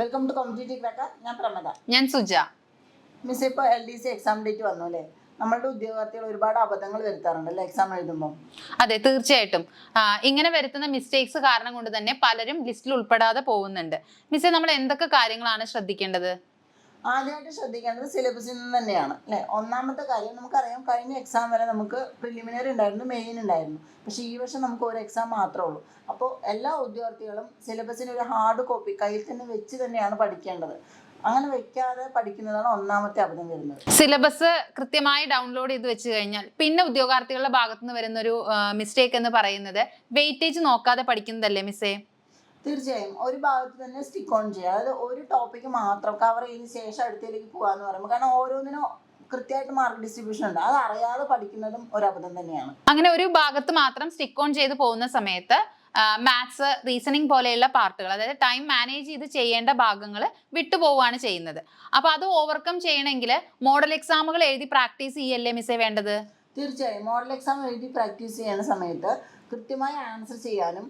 Welcome to competitive cracker ഞാൻ പ്രമദ. ഞാൻ Suja. Miss ഇപ്പോൾ L D C exam date വന്നു അല്ലേ? നമ്മളുടെ ഉദ്യോഗാർത്ഥികൾ ഒരുപാട് അബദ്ധങ്ങൾ വരുത്താറുണ്ട് അല്ലേ എക്സാം എഴുതുമ്പോൾ അതെ തീർച്ചയായിട്ടും. ഇങ്ങനെ വരുത്തുന്ന മിസ്റ്റേക്സ് കാരണം കൊണ്ട് തന്നെ പലരും ലിസ്റ്റിൽ ഉൾപ്പെടാതെ പോകുന്നുണ്ട്. മിസ്സേ നമ്മൾ എന്തൊക്കെ കാര്യങ്ങളാണ് ശ്രദ്ധിക്കേണ്ടത്? ആദ്യമായിട്ട് ശ്രദ്ധിക്കേണ്ടത് സിലബസിൽ നിന്ന് തന്നെയാണ് അല്ലേ? ഒന്നാമത്തെ കാര്യം നമുക്കറിയാം കഴിഞ്ഞ എക്സാം വരെ നമുക്ക് പ്രിലിമിനറി ഉണ്ടായിരുന്നു മെയിൻ ഉണ്ടായിരുന്നു. പക്ഷേ ഈ വർഷം നമുക്ക് ഒരു എക്സാം മാത്രമേ ഉള്ളൂ. അപ്പോൾ എല്ലാ ഉദ്യോഗാർത്ഥികളും സിലബസിന് ഒരു ഹാർഡ് കോപ്പി കയ്യിൽ തന്നെ വെച്ച് തന്നെയാണ് പഠിക്കേണ്ടത്. അങ്ങനെ വെക്കാതെ പഠിക്കുന്നതാണ് ഒന്നാമത്തെ അബദ്ധം വരുന്നത്. സിലബസ് കൃത്യമായി ഡൗൺലോഡ് ചെയ്ത് വെച്ച് കഴിഞ്ഞാൽ പിന്നെ ഉദ്യോഗാർത്ഥികളുടെ ഭാഗത്തുനിന്ന് വരുന്ന ഒരു മിസ്റ്റേക്ക് എന്ന് പറയുന്നത് വെയിറ്റേജ് നോക്കാതെ പഠിക്കുന്നതല്ലേ മിസ്സേ തീർച്ചയായും. ഒരു ഭാഗത്ത് തന്നെ സ്റ്റിക്ക് ഓൺ ചെയ്യുക. അതായത് ഒരു ടോപ്പിക്ക് മാത്രം കവർ ചെയ്യുന്ന ശേഷം അടുത്തേക്ക് പോകാന്ന് പറയുമ്പോൾ കാരണം ഓരോന്നിനും കൃത്യമായിട്ട് മാർക്ക് ഡിസ്ട്രിബ്യൂഷൻ ഉണ്ട്. അത് അറിയാതെ പഠിക്കുന്നതും ഒരു അബദ്ധം തന്നെയാണ്. അങ്ങനെ ഒരു ഭാഗത്ത് മാത്രം സ്റ്റിക്ക് ഓൺ ചെയ്ത് പോകുന്ന സമയത്ത് മാത്സ് റീസണിങ് പോലെയുള്ള പാർട്ടുകൾ അതായത് ടൈം മാനേജ് ചെയ്ത് ചെയ്യേണ്ട ഭാഗങ്ങൾ വിട്ടുപോവുകയാണ് ചെയ്യുന്നത്. അപ്പോൾ അത് ഓവർകം ചെയ്യണമെങ്കിൽ മോഡൽ എക്സാമുകൾ എഴുതി പ്രാക്ടീസ് ചെയ്യല്ലേ മിസ്സേ വേണ്ടത്? തീർച്ചയായും. മോഡൽ എക്സാം എഴുതി പ്രാക്ടീസ് ചെയ്യുന്ന സമയത്ത് കൃത്യമായി ആൻസർ ചെയ്യാനും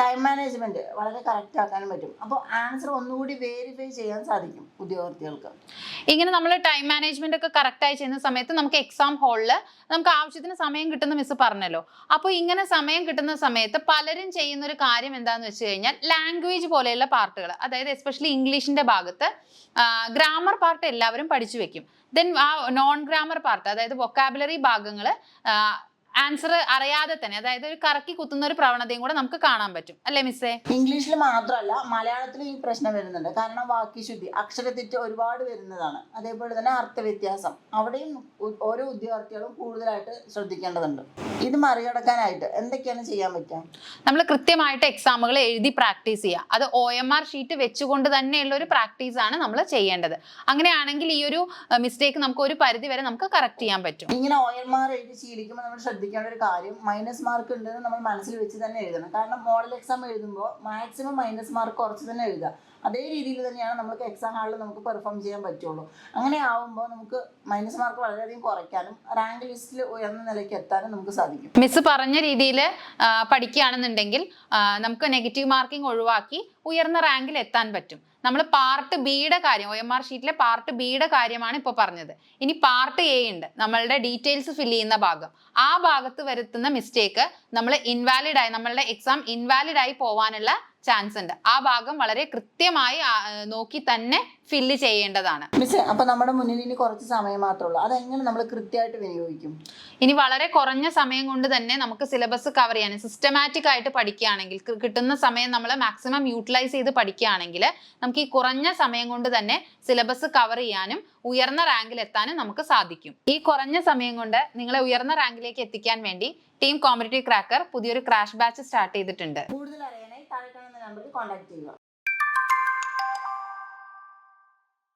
ടൈം മാനേജ്മെന്റ് വളരെ കറക്റ്റ് ആക്കാനും പറ്റും. അപ്പോൾ ആൻസർ ഒന്നുകൂടി വേരിഫൈ ചെയ്യാൻ സാധിക്കും ഉദ്യോഗാർത്ഥികൾക്ക്. ഇങ്ങനെ നമ്മൾ ടൈം മാനേജ്മെന്റ് ഒക്കെ കറക്റ്റ് ആയി ചെയ്യുന്ന സമയത്ത് നമുക്ക് എക്സാം ഹാളിൽ നമുക്ക് ആവശ്യത്തിന് സമയം കിട്ടുന്ന മിസ് പറഞ്ഞല്ലോ. അപ്പോൾ ഇങ്ങനെ സമയം കിട്ടുന്ന സമയത്ത് പലരും ചെയ്യുന്ന ഒരു കാര്യം എന്താണെന്ന് വെച്ച് കഴിഞ്ഞാൽ ലാംഗ്വേജ് പോലെയുള്ള പാർട്ടുകൾ അതായത് എസ്പെഷ്യലി ഇംഗ്ലീഷിന്റെ ഭാഗത്ത് ഗ്രാമർ പാർട്ട് എല്ലാവരും പഠിച്ചു വെക്കും. ദെൻ ആ നോൺ ഗ്രാമർ പാർട്ട് അതായത് വൊക്കാബുലറി ഭാഗങ്ങൾ ആൻസർ അറിയാതെ തന്നെ അതായത് ഒരു കറക്കി കുത്തുന്ന ഒരു പ്രവണതയും കൂടെ നമുക്ക് കാണാൻ പറ്റും. അല്ലേ മിസ്സേ? ഇംഗ്ലീഷിൽ മാത്രമല്ല മലയാളത്തിലും ഈ പ്രശ്നം വരുന്നുണ്ട്. കാരണം വാക്യശുദ്ധി അക്ഷരത്തെറ്റ് ഒരുപാട് വരുന്നതാണ്. അതേപോലെ തന്നെ അർത്ഥവ്യത്യാസം. അവിടെയും ഓരോ ഉദ്യോഗാർത്ഥികളും കൂടുതലായിട്ട് ശ്രദ്ധിക്കേണ്ടതുണ്ട്. ഇത് മറികടക്കാനായിട്ട് എന്തൊക്കെയാണ് ചെയ്യാൻ പറ്റുക? നമ്മൾ കൃത്യമായിട്ട് എക്സാമുകൾ എഴുതി പ്രാക്ടീസ് ചെയ്യുക. അത് ഒ എം ആർ ഷീറ്റ് വെച്ചുകൊണ്ട് തന്നെയുള്ള ഒരു പ്രാക്ടീസ് ആണ് നമ്മൾ ചെയ്യേണ്ടത്. അങ്ങനെയാണെങ്കിൽ ഈ ഒരു മിസ്റ്റേക്ക് നമുക്ക് ഒരു പരിധി വരെ നമുക്ക് കറക്റ്റ് ചെയ്യാൻ പറ്റും. ഇങ്ങനെ ഒ എം ആർ എഴുതി ശീലിക്കുമ്പോൾ നമ്മൾ ശ്രദ്ധിക്കേണ്ട ഒരു കാര്യം മൈനസ് മാർക്ക് ഉണ്ടെന്ന് നമ്മൾ മനസ്സിൽ വെച്ച് തന്നെ എഴുതണം. കാരണം മോഡൽ എക്സാം എഴുതുമ്പോൾ മാക്സിമം മൈനസ് മാർക്ക് കുറച്ച് തന്നെ എഴുതുക. അതേ രീതിയിൽ തന്നെയാണ് നമുക്ക് എക്സാം ഹാളിൽ നമുക്ക് പെർഫോം ചെയ്യാൻ പറ്റുള്ളൂ. അങ്ങനെ ആവുമ്പോൾ നമുക്ക് മൈനസ് മാർക്ക് വളരെയധികം കുറയ്ക്കാനും റാങ്ക് ലിസ്റ്റിൽ ഉയർന്ന നിലയ്ക്ക് എത്താനും നമുക്ക് സാധിക്കും. മിസ് പറഞ്ഞ രീതിയിൽ പഠിക്കുകയാണെന്നുണ്ടെങ്കിൽ നമുക്ക് നെഗറ്റീവ് മാർക്കിംഗ് ഒഴിവാക്കി ഉയർന്ന റാങ്കിൽ എത്താൻ പറ്റും. നമ്മൾ പാർട്ട് ബിയുടെ കാര്യം ഒ എം ആർ ഷീറ്റിലെ പാർട്ട് ബിയുടെ കാര്യമാണ് ഇപ്പോൾ പറഞ്ഞത്. ഇനി പാർട്ട് എ ഉണ്ട്. നമ്മളുടെ ഡീറ്റെയിൽസ് ഫിൽ ചെയ്യുന്ന ഭാഗം. ആ ഭാഗത്ത് വരുത്തുന്ന മിസ്റ്റേക്ക് നമ്മൾ ഇൻവാലിഡായി നമ്മളുടെ എക്സാം ഇൻവാലിഡായി പോവാനുള്ള ചാൻസ് ഉണ്ട്. ആ ഭാഗം വളരെ കൃത്യമായി നോക്കി തന്നെ ഫില്ല് ചെയ്യേണ്ടതാണ്. മിസ് അപ്പൊ നമ്മുടെ മുന്നിൽ ഇനി കുറച്ച് സമയം മാത്രമേ ഉള്ളൂ. അതെങ്ങനെ നമ്മൾ കൃത്യമായിട്ട് വിനിയോഗിക്കും? ഇനി വളരെ കുറഞ്ഞ സമയം കൊണ്ട് തന്നെ നമുക്ക് സിലബസ് കവർ ചെയ്യാൻ സിസ്റ്റമാറ്റിക് ആയിട്ട് പഠിക്കുകയാണെങ്കിൽ കിട്ടുന്ന സമയം നമ്മൾ മാക്സിമം യൂട്ടിലൈസ് ചെയ്ത് പഠിക്കുകയാണെങ്കിൽ നമുക്ക് ഈ കുറഞ്ഞ സമയം കൊണ്ട് തന്നെ സിലബസ് കവർ ചെയ്യാനും ഉയർന്ന റാങ്കിൽ എത്താനും നമുക്ക് സാധിക്കും. ഈ കുറഞ്ഞ സമയം കൊണ്ട് നിങ്ങളെ ഉയർന്ന റാങ്കിലേക്ക് എത്തിക്കാൻ വേണ്ടി ടീം കോമ്പറ്റേറ്റീവ് ക്രാക്കർ പുതിയൊരു ക്രാഷ് ബാച്ച് സ്റ്റാർട്ട് ചെയ്തിട്ടുണ്ട്. കൂടുതൽ നമ്പറിൽ കോൺടാക്ട് ചെയ്യുക.